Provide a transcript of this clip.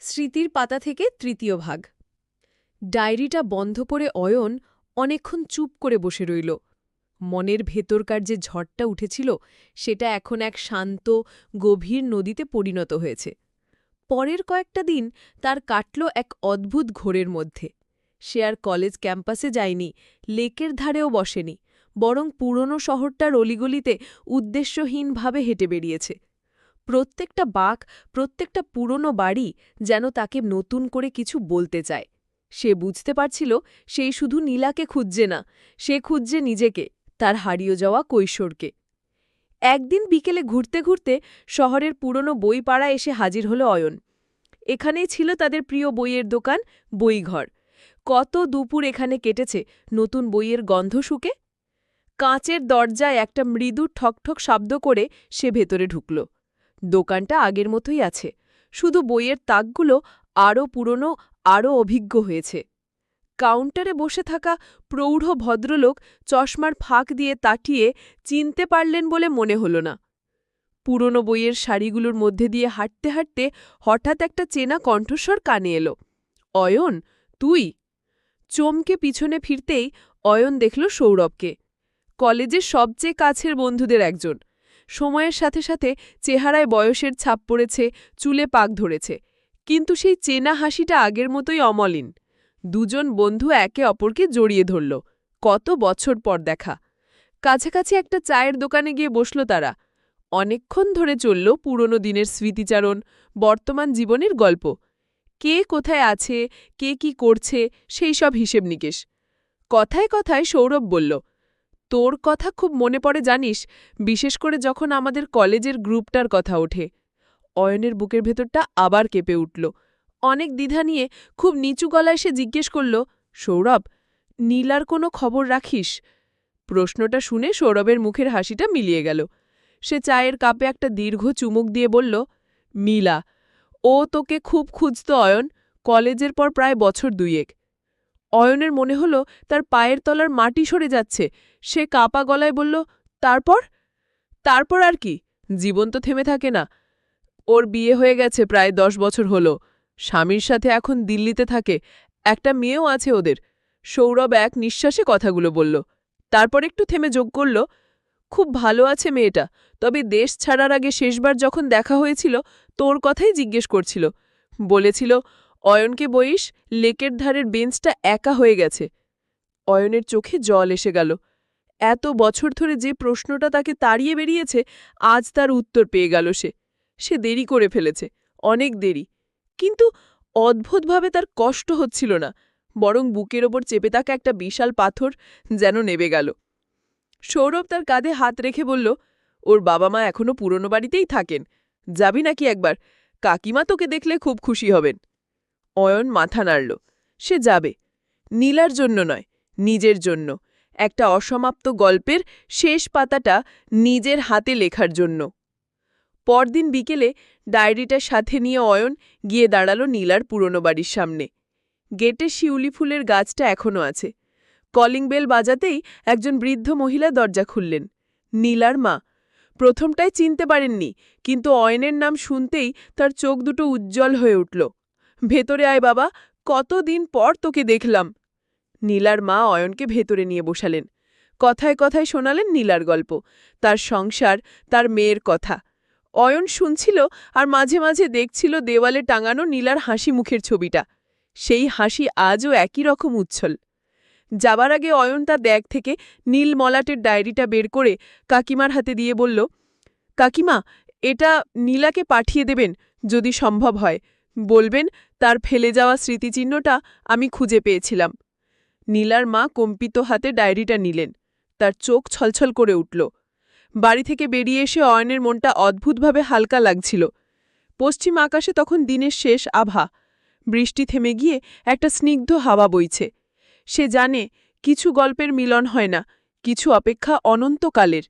স্মৃতির পাতা থেকে তৃতীয় ভাগ। ডায়েরিটা বন্ধ করে অয়ন অনেকক্ষণ চুপ করে বসে রইল। মনের ভেতরকার যে ঝড়টা উঠেছিল, সেটা এখন এক শান্ত, গভীর নদীতে পরিণত হয়েছে। পরের কয়েকটা দিন তার কাটল এক অদ্ভুত ঘোরের মধ্যে। সে আর কলেজ ক্যাম্পাসে যায়নি, লেকের ধারেও বসেনি, বরং পুরনো শহরটার অলিগলিতে উদ্দেশ্যহীনভাবে হেঁটে বেরিয়েছে। প্রত্যেকটা বাঁক প্রত্যেকটা পুরনো বাড়ি যেন তাকে নতুন করে কিছু বলতে চায়। সে বুঝতে পারছিল সেই শুধু নীলাকে খুঁজছে না, সে খুঁজছে নিজেকে, তার হারিয়ে যাওয়া কৈশোরকে। একদিন বিকেলে ঘুরতে ঘুরতে শহরের পুরনো বই পাড়া এসে হাজির হলো অয়ন। এখানেই ছিল তাদের প্রিয় বইয়ের দোকান, বইঘর। কত দুপুর এখানে কেটেছে নতুন বইয়ের গন্ধ শুকে? কাঁচের দরজায় একটা মৃদু ঠকঠক শব্দ করে সে ভেতরে ঢুকল। দোকানটা আগের মতোই আছে। শুধু বইয়ের তাকগুলো আরও পুরনো, আরও অভিজ্ঞ হয়েছে। কাউন্টারে বসে থাকা প্রৌঢ় ভদ্রলোক চশমার ফাঁক দিয়ে তাটিয়ে চিনতে পারলেন বলে মনে হল না। পুরনো বইয়ের শাড়িগুলোর মধ্যে দিয়ে হাঁটতে হাঁটতে হঠাৎ একটা চেনা কণ্ঠস্বর কানে এলো। অয়ন, তুই? চমকে পিছনে ফিরতেই অয়ন দেখল সৌরভকে। কলেজের সবচেয়ে কাছের বন্ধুদের একজন। সময়ের সাথে সাথে চেহারায় বয়সের ছাপ পড়েছে, চুলে পাক ধরেছে। কিন্তু সেই চেনা হাসিটা আগের মতোই অমলিন। দুজন বন্ধু একে অপরকে জড়িয়ে ধরল। কত বছর পর দেখা। কাছাকাছি একটা চায়ের দোকানে গিয়ে বসল তারা। অনেকক্ষণ ধরে চলল পুরনো দিনের স্মৃতিচারণ, বর্তমান জীবনের গল্প। কে কোথায় আছে, কে কি করছে, সেই সব হিসেব নিকেশ। কথায় কথায় সৌরভ বলল তোর কথা খুব মনে পড়ে জানিস, বিশেষ করে যখন আমাদের কলেজের গ্রুপটার কথা ওঠে। অয়নের বুকের ভেতরটা আবার কেঁপে উঠল। অনেক দ্বিধা নিয়ে খুব নিচু গলায় সে জিজ্ঞেস করল, সৌরভ, নীলার কোনো খবর রাখিস? প্রশ্নটা শুনে সৌরভের মুখের হাসিটা মিলিয়ে গেল। সে চায়ের কাপে একটা দীর্ঘ চুমুক দিয়ে বলল মিলা ও তোকে খুব খুঁজত অয়ন, কলেজের পর প্রায় বছর দুইয়েক। অয়নের মনে হল তার পায়ের তলার মাটি সরে যাচ্ছে। সে কাপা গলায় বলল, তারপর? তারপর আর কি? জীবন তো থেমে থাকে না। ওর বিয়ে হয়ে গেছে প্রায় দশ বছর হলো। স্বামীর সাথে এখন দিল্লিতে থাকে। একটা মেয়েও আছে ওদের। সৌরভ এক নিঃশ্বাসে কথাগুলো বলল। তারপর একটু থেমে যোগ করল, খুব ভালো আছে মেয়েটা। তবে দেশ ছাড়ার আগে শেষবার যখন দেখা হয়েছিল, তোর কথাই জিজ্ঞেস করছিল। বলেছিল অয়নকে বইস লেকের ধারের বেঞ্চটা একা হয়ে গেছে। অয়নের চোখে জল এসে গেল। এত বছর ধরে যে প্রশ্নটা তাকে তাড়িয়ে বেরিয়েছে, আজ তার উত্তর পেয়ে গেল সে। সে দেরি করে ফেলেছে, অনেক দেরি। কিন্তু অদ্ভুতভাবে তার কষ্ট হচ্ছিল না, বরং বুকের ওপর চেপে থাকা একটা বিশাল পাথর যেন নেবে গেল। সৌরভ তার কাঁধে হাত রেখে বলল, ওর বাবা মা এখনও পুরনো বাড়িতেই থাকেন। যাবি নাকি একবার? কাকিমা তোকে দেখলে খুব খুশি হবেন। অয়ন মাথা নাড়ল। সে যাবে। নীলার জন্য নয়, নিজের জন্য। একটা অসমাপ্ত গল্পের শেষ পাতাটা নিজের হাতে লেখার জন্য। পরদিন বিকেলে ডায়েরিটার সাথে নিয়ে অয়ন গিয়ে দাঁড়াল নীলার পুরনো বাড়ির সামনে। গেটে শিউলি ফুলের গাছটা এখনও আছে। কলিং বেল বাজাতেই একজন বৃদ্ধ মহিলা দরজা খুললেন। নীলার মা। প্রথমটায় চিনতে পারেননি, কিন্তু অয়নের নাম শুনতেই তার চোখ দুটো উজ্জ্বল হয়ে উঠল। ভেতরে আয় বাবা, কতদিন পর তোকে দেখলাম। নীলার মা অয়নকে ভেতরে নিয়ে বসালেন। কথায় কথায় শোনালেন নীলার গল্প, তার সংসার, তার মেয়ের কথা। অয়ন শুনছিল আর মাঝে মাঝে দেখছিল দেওয়ালে টাঙানো নীলার হাসি মুখের ছবিটা। সেই হাসি আজও একই রকম উচ্ছল। যাবার আগে অয়ন তা ব্যাগ থেকে নীল মলাটের ডায়েরিটা বের করে কাকিমার হাতে দিয়ে বলল, কাকিমা, এটা নীলাকে পাঠিয়ে দেবেন যদি সম্ভব হয়। বলবেন, তার ফেলে যাওয়া স্মৃতিচিহ্নটা আমি খুঁজে পেয়েছিলাম। নীলার মা কম্পিত হাতে ডায়েরিটা নিলেন। তার চোখ ছলছল করে উঠল। বাড়ি থেকে বেরিয়ে এসে অয়নের মনটা অদ্ভুতভাবে হালকা লাগছিল। পশ্চিম আকাশে তখন দিনের শেষ আভা। বৃষ্টি থেমে গিয়ে একটা স্নিগ্ধ হাওয়া বইছে। সে জানে, কিছু গল্পের মিলন হয় না, কিছু অপেক্ষা অনন্তকালের।